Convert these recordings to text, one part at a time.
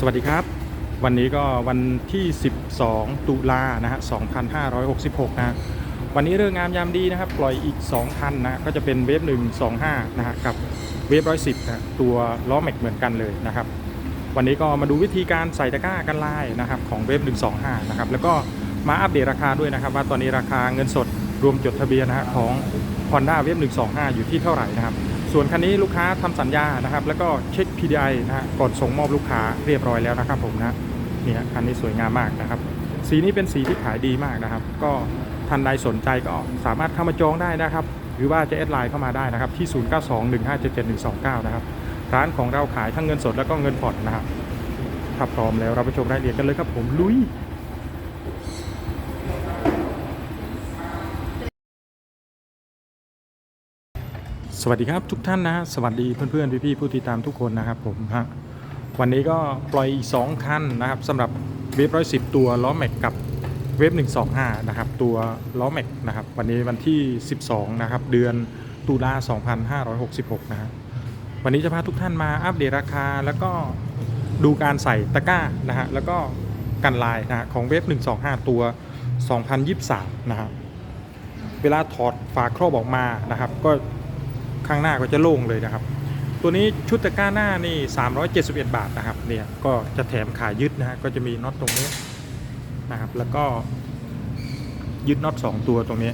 สวัสดีครับ วันนี้ก็วันที่ 12 ตุลานะฮะ 2566 นะวันนี้เรื่องงามยามดีนะครับปล่อยอีก 2 คันนะก็จะเป็นเวฟ125 นะฮะกับเวฟ110นะตัวล้อแม็กเหมือนกันเลยนะครับ วันนี้ก็มาดูวิธีการใส่ตะกร้ากันลายนะครับของเวฟ125 นะครับแล้วก็มาอัปเดตราคาด้วยนะครับ ว่าตอนนี้ราคาเงินสดรวมจดทะเบียนนะฮะของ Honda w a v e 125 อยู่ที่เท่าไหร่นะครับ ส่วนคันนี้ลูกค้าทำสัญญานะครับ แล้วก็เช็ค PDI นะฮะก่อนส่งมอบลูกค้าเรียบร้อยแล้วนะครับผมนะนี่ฮะคันนี้สวยงามมากนะครับ สีนี้เป็นสีที่ขายดีมากนะครับ ก็ท่านใดสนใจก็สามารถเข้ามาจองได้นะครับ หรือว่าจะแอดไลน์เข้ามาได้นะครับ ที่ 0921577129 นะครับ ร้าน สวัสดีครับทุกท่านนะฮะสวัสดีเพื่อนๆพี่ๆผู้ติดตามทุกคนนะครับผมฮะวันนี้ก็ปล่อยอีก 2 คันนะครับสำหรับเวฟร้อยสิบตัวล้อแม็กกับเวฟ125นะครับตัวล้อแม็กนะครับวันนี้วันที่ 12นะครับเดือนตุลา2566นะฮะวันนี้จะพาทุกท่านมาอัปเดตราคา แล้วก็ดูการใส่ตะกร้านะฮะแล้วก็กันลายนะฮะของเวฟ125 ตัว 2023 นะครับเวลาถอดฝาครอบออกมานะครับก็ ข้างหน้าก็จะโล่งเลยนะครับ ตัวนี้ชุดตะกร้าหน้านี่ 371 บาทนะครับเนี่ยก็จะแถมขายึดนะฮะก็จะมีน็อตตรงนี้นะครับแล้วก็ยึดน็อต2 ตัวตรงนี้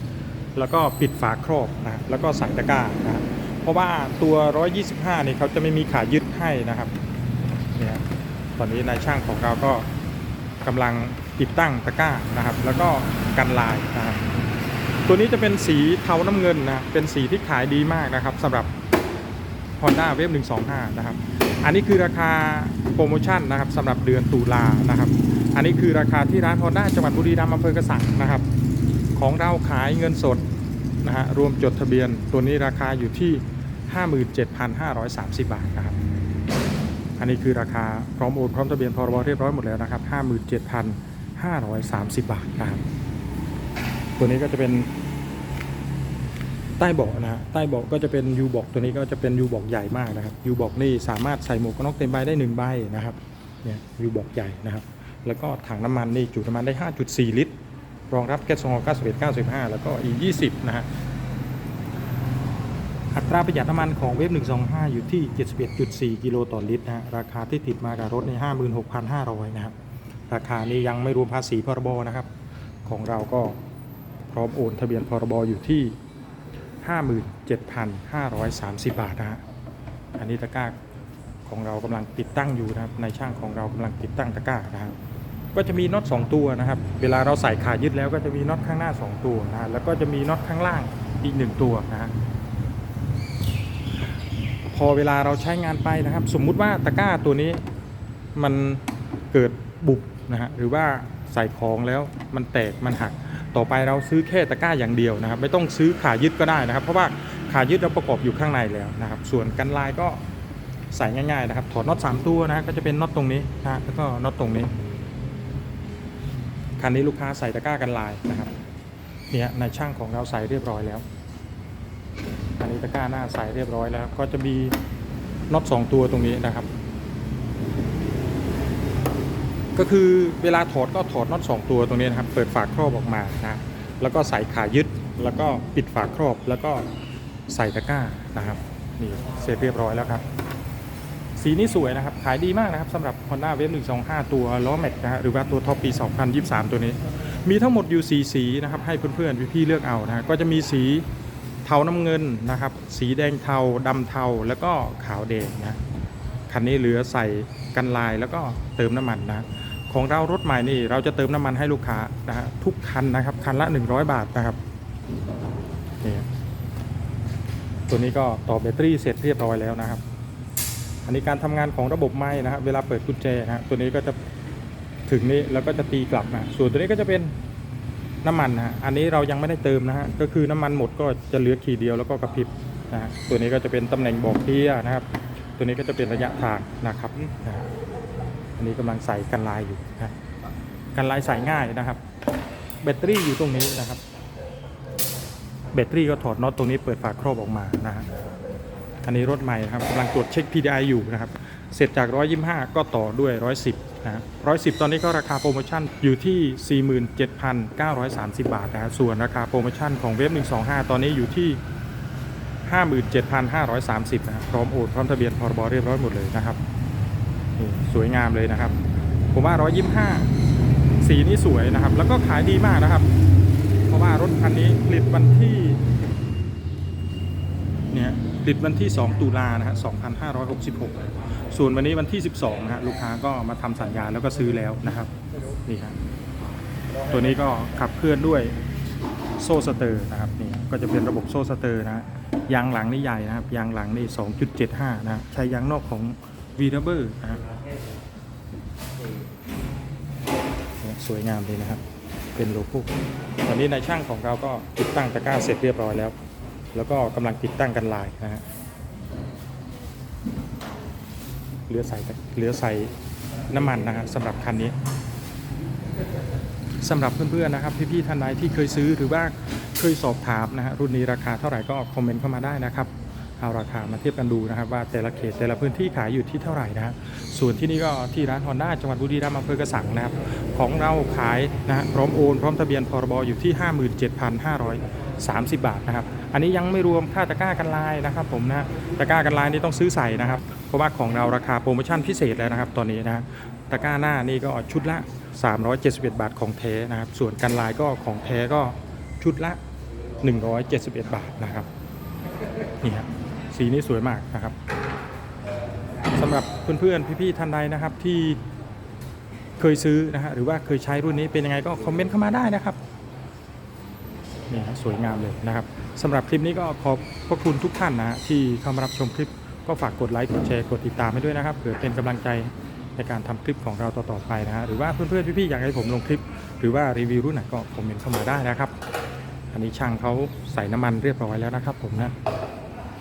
แล้วก็ปิดฝาครอบนะแล้วก็ใส่ตะกร้านะเพราะว่าตัว 125นี่เขาจะไม่มีขายึดให้นะครับเนี่ยตอนนี้นายช่างของเราก็กำลังติดตั้งตะกร้านะครับ แล้วก็กันลายนะครับ ตัวนี้จะเป็นสีเทาน้ำเงินนะ เป็นสีที่ขายดีมากนะครับสำหรับ Honda w a v e 125 นะครับ อันนี้คือราคาโปรโมชั่นนะครับสำหรับเดือนตุลานะครับ อันนี้คือราคาที่ร้าน Honda จังหวัดบุรีรัมย์อำเภอกระสังนะครับ ของเราขายเงินสดนะฮะรวมจดทะเบียนตัวนี้ราคาอยู่ที่ 57,530 บาทนะครับ อันนี้คือราคาพร้อมโอนพร้อมทะเบียนพรบเรียบร้อยหมดแล้วนะครับ 57,530 บาทนะครับ ตัวนี้ก็จะเป็น ใต้เบาะนะฮะใต้เบาะก็จะเป็นยูบอกตัวนี้ก็จะเป็นยูบอกใหญ่มากนะครับยูบอกนี่สามารถใส่หมวกกันน็อกเต็มใบได้หนึ่งใบนะครับเนี่ยยูบอกใหญ่นะครับ แล้วก็ถังน้ำมันนี่จุน้ำมันได้ 5.4 ลิตร รองรับแก๊สโซฮอล์91 95 แล้วก็อีก20 นะฮะอัตราประหยัดน้ำมันของเวฟ125 อยู่ที่ 71.4 กิโลต่อลิตรนะฮะ ราคาที่ติดมากับรถใน 56,500 นะครับ ราคานี้ยังไม่รวมภาษีพรบนะครับ ของเราก็ พร้อมโอนทะเบียนพรบอยู่ที่ 57,530 บาทนะฮะอันนี้ตะกร้าของเรากำลังติดตั้งอยู่นะครับในช่างของเรากำลังติดตั้งตะกร้านะฮะก็จะมีน็อต2ตัวนะครับ เวลาเราใส่ขายึดแล้วก็จะมีน็อตข้างหน้า 2 ตัวนะแล้วก็จะมีน็อตข้างล่างอีก 1 ตัวนะฮะพอเวลาเราใช้งานไปนะครับ สมมุติว่าตะกร้าตัวนี้มันเกิดบุบนะฮะหรือว่าใส่ของแล้วมันแตกมันหัก ต่อไปเราซื้อแค่ตะกร้าอย่างเดียวนะครับ ไม่ต้องซื้อขายึดก็ได้นะครับ เพราะว่าขายึดเราประกอบอยู่ข้างในแล้วนะครับ ส่วนกันลายก็ใส่ง่ายๆนะครับ ถอดน็อต3ตัวนะก็จะเป็นน็อตตรงนี้นะแล้วก็น็อตตรงนี้คันนี้ลูกค้าใส่ตะกร้ากันลายนะครับเนี่ยในช่างของเราใส่เรียบร้อยแล้วอันนี้ตะกร้าหน้าใส่เรียบร้อยแล้ว ก็จะมีน็อต2ตัวตรงนี้นะครับ ก็คือเวลาถอดก็ถอดน็อต2ตัวตรงนี้นะครับ เปิดฝาครอบออกมานะแล้วก็ใส่ขายึดแล้วก็ปิดฝาครอบแล้วก็ใส่ตะกร้านะครับนี่เสร็จเรียบร้อยแล้วครับ สีนี้สวยนะครับ ขายดีมากนะครับสำหรับ Honda w a v e 125 ตัวล้อแม็กนะฮะหรือว่าตัวท็อปปี 2023 ตัวนี้ มีทั้งหมดอยู่สีสีนะครับ ให้เพื่อนๆพี่ๆเลือกเอานะฮะก็จะมีสีเทาน้ำเงินนะครับ สีแดงเทาดำเทาแล้วก็ขาวแดงนะคันนี้เหลือใส่กันลายแล้วก็เติมน้ำมันนะ ของเรารถใหม่นี่เราจะเติมน้ำมันให้ลูกค้านะฮะทุกคันนะครับ คันละ 100 บาทนะครับนี่ตัวนี้ก็ต่อแบตเตอรี่เสร็จเรียบร้อยแล้วนะครับ อันนี้การทำงานของระบบไม้นะครับเวลาเปิดกุญแจนะฮะตัวนี้ก็จะถึงนี้แล้วก็จะตีกลับนะส่วนตัวนี้ก็จะเป็นน้ำมันนะอันนี้เรายังไม่ได้เติมนะฮะก็คือน้ำมันหมดก็จะเหลือขีดเดียวแล้วก็กระพริบนะฮะตัวนี้ก็จะเป็นตำแหน่งบอกเทียนะครับ ตัวนี้ก็จะเป็นระยะทางนะครับนะ นนี้กำลังใส่กันลายอยู่นะกันลายใส่ง่ายนะครับ แบตเตอรี่อยู่ตรงนี้นะครับ แบตเตอรี่ก็ถอดน็อตตรงนี้เปิดฝาครอบออกมานะฮะอันนี้รถใหม่นะครับกำลังตรวจเช็ค PDI อยู่นะครับ เสร็จจาก 125 ก็ต่อด้วย 110 นะ110 ตอนนี้ก็ราคาโปรโมชั่นอยู่ที่ 47,930 บาทนะฮะส่วนราคาโปรโมชั่นของเว็บ 125 ตอนนี้อยู่ที่ 57,530 นะฮะพร้อมโอนพร้อมทะเบียนพรบเรียบร้อยหมดเลยนะครับ นี่สวยงามเลยนะครับ ผมว่า125สีนี่สวยนะครับ แล้วก็ขายดีมากนะครับ เพราะว่ารถคันนี้ผลิตวันที่เนี่ยผลิตวันที่ 2 ตุลานะฮะ2566 ส่วนวันนี้วันที่ 12นะฮะลูกค้าก็มาทำสัญญาแล้วก็ซื้อแล้วนะครับนี่ครับตัวนี้ก็ขับเคลื่อนด้วยโซ่สเตอร์นะครับนี่ก็จะเป็นระบบโซ่สเตอร์นะฮะยางหลังนี่ใหญ่นะครับยางหลังนี่ 2.75 นะฮะใช้ยางนอกของ v w เบอร์นะ สวยงามเลยนะครับ เป็นโลโก้ตอนนี้นายช่างของเราก็ติดตั้งตะกร้าเสร็จเรียบร้อยแล้ว แล้วก็กำลังติดตั้งกันลายนะฮะเหลือใส่เหลือใส่น้ำมันนะฮะสำหรับคันนี้สำหรับเพื่อนๆนะครับพี่ๆท่านใดที่เคยซื้อหรือว่าเคยสอบถามนะฮะรุ่นนี้ราคาเท่าไหร่ก็คอมเมนต์เข้ามาได้นะครับ เอาราคามาเทียบกันดูนะครับ ว่าแต่ละเขตแต่ละพื้นที่ขายอยู่ที่เท่าไหร่นะส่วนที่นี่ก็ที่ร้านฮอนด้าจังหวัดบุรีรัมย์อำเภอกระสังนะครับ ของเราขายนะฮะพร้อมโอนพร้อมทะเบียนพรบอยู่ที่ 57,530 บาทนะครับ อันนี้ยังไม่รวมค่าตะกร้ากันลายนะครับผมนะตะกร้ากันลายนี่ต้องซื้อใส่นะครับ เพราะว่าของเราราคาโปรโมชั่นพิเศษแล้วนะครับ ตอนนี้นะตะกร้าหน้านี่ก็ชุดละ 371 บาทของแท้นะครับ ส่วนกันลายก็ของแท้ก็ชุดละ 171 บาทนะครับนี่ครับ สีนี้สวยมากนะครับสำหรับเพื่อนๆพี่ๆท่านใดนะครับที่เคยซื้อนะฮะหรือว่าเคยใช้รุ่นนี้เป็นยังไงก็คอมเมนต์เข้ามาได้นะครับนี่ฮะสวยงามเลยนะครับสำหรับคลิปนี้ก็ขอบพระคุณทุกท่านนะฮะที่เข้ามารับชมคลิปก็ฝากกดไลค์กดแชร์กดติดตามให้ด้วยนะครับเผื่อเป็นกำลังใจในการทำคลิปของเราต่อๆไปนะฮะหรือว่าเพื่อนๆพี่ๆอยากให้ผมลงคลิป หรือว่ารีวิวรุ่นไหนก็คอมเมนต์เข้ามาได้นะครับ อันนี้ช่างเขาใส่น้ำมันเรียบร้อยแล้วนะครับผมนะ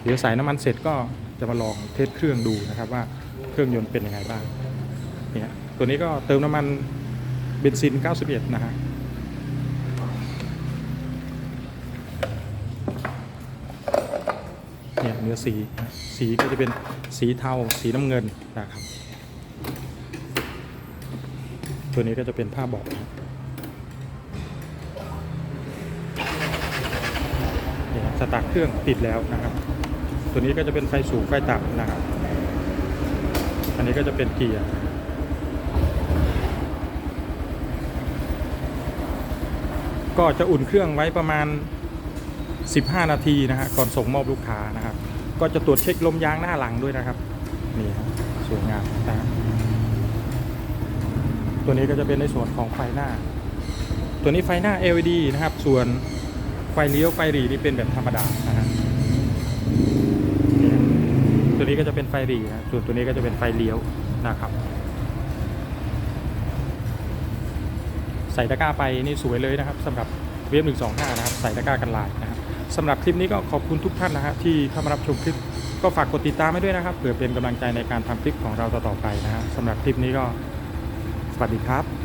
เดี๋ยวใส่น้ำมันเสร็จก็จะมาลองเทสเครื่องดูนะครับว่าเครื่องยนต์เป็นยังไงบ้างเนี่ยตัวนี้ก็เติมน้ำมันเบนซิน 91 นะฮะเนี่ยเนื้อสีสีก็จะเป็นสีเทาสีน้ำเงินนะครับ ตัวนี้ก็จะเป็นผ้าบาะนะเนี่ยสตาร์ทเครื่องติดแล้วนะครับ ตัวนี้ก็จะเป็นไฟสูงไฟต่ำนะครับ อันนี้ก็จะเป็นเกียร์ก็จะอุ่นเครื่องไว้ประมาณ 15 นาทีนะฮะก่อนส่งมอบลูกค้านะครับ ก็จะตรวจเช็คลมยางหน้าหลังด้วยนะครับนี่ครับสวยงามนะตัวนี้ก็จะเป็นในส่วนของไฟหน้า ตัวนี้ไฟหน้า LED นะครับ ส่วนไฟเลี้ยวไฟหรีนี่เป็นแบบธรรมดานะฮะ ตัวนี้ก็จะเป็นไฟหรีนะส่วนตัวนี้ก็จะเป็นไฟเลี้ยวนะครับ ใส่ตะกร้าไปนี่สวยเลยนะครับสำหรับเวฟ125นะครับ ใส่ตะกร้ากันลายนะครับสำหรับคลิปนี้ก็ขอบคุณทุกท่านนะฮะที่เข้ามารับชมคลิปก็ฝากกดติดตามให้ด้วยนะครับเผื่อเป็นกำลังใจในการทำคลิปของเราต่อๆไปนะฮะสำหรับคลิปนี้ก็สวัสดีครับ